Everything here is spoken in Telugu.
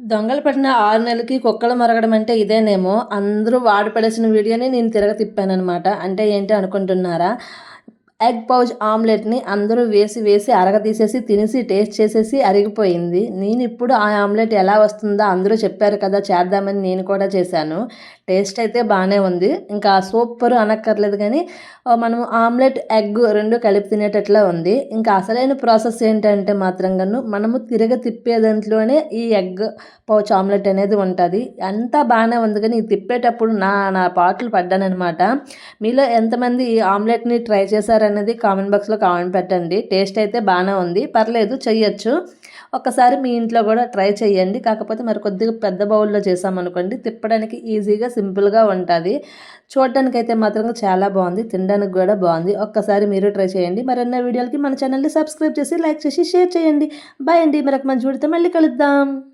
దొంగలు పట్టిన ఆరు నెలలకి కుక్కలు మరగడం అంటే ఇదేనేమో. అందరూ వాడు పడేసిన వీడియోని నేను తిరగ తిప్పానమాట అంటే ఏంటి అనుకుంటున్నారా? ఎగ్ పౌచ్ ఆమ్లెట్ని అందరూ వేసి వేసి అరగ తీసేసి తినేసి టేస్ట్ చేసేసి అరిగిపోయింది. నేను ఇప్పుడు ఆ ఆమ్లెట్ ఎలా వస్తుందో అందరూ చెప్పారు కదా చేద్దామని నేను కూడా చేశాను. టేస్ట్ అయితే బాగానే ఉంది. ఇంకా సూపర్ అనక్కర్లేదు కానీ మనం ఆమ్లెట్ ఎగ్ రెండు కలిపి తినేటట్లా ఉంది. ఇంకా అసలైన ప్రాసెస్ ఏంటంటే మాత్రం గాను మనము తిరగ తిప్పే దాంట్లోనే ఈ ఎగ్ పౌచ్ ఆమ్లెట్ అనేది ఉంటుంది. అంతా బాగానే ఉంది కానీ తిప్పేటప్పుడు నా నా పాటలు పడ్డానమాట మీలో ఎంతమంది ఈ ఆమ్లెట్ని ట్రై అనేది కామెంట్ బాక్స్లో కామెంట్ పెట్టండి. టేస్ట్ అయితే బాగానే ఉంది. పర్లేదు చెయ్యొచ్చు. ఒక్కసారి మీ ఇంట్లో కూడా ట్రై చేయండి కాకపోతే మరి కొద్దిగా పెద్ద బౌల్లో చేసామనుకోండి తిప్పడానికి ఈజీగా సింపుల్గా ఉంటుంది. చూడడానికి అయితే మాత్రం చాలా బాగుంది. తినడానికి కూడా బాగుంది. ఒక్కసారి మీరు ట్రై చేయండి మరెన్నో వీడియోలకి మన ఛానల్ని సబ్స్క్రైబ్ చేసి లైక్ చేసి షేర్ చేయండి బాయ్ అండి. మరొక మంచి చూడితే మళ్ళీ కలుద్దాం.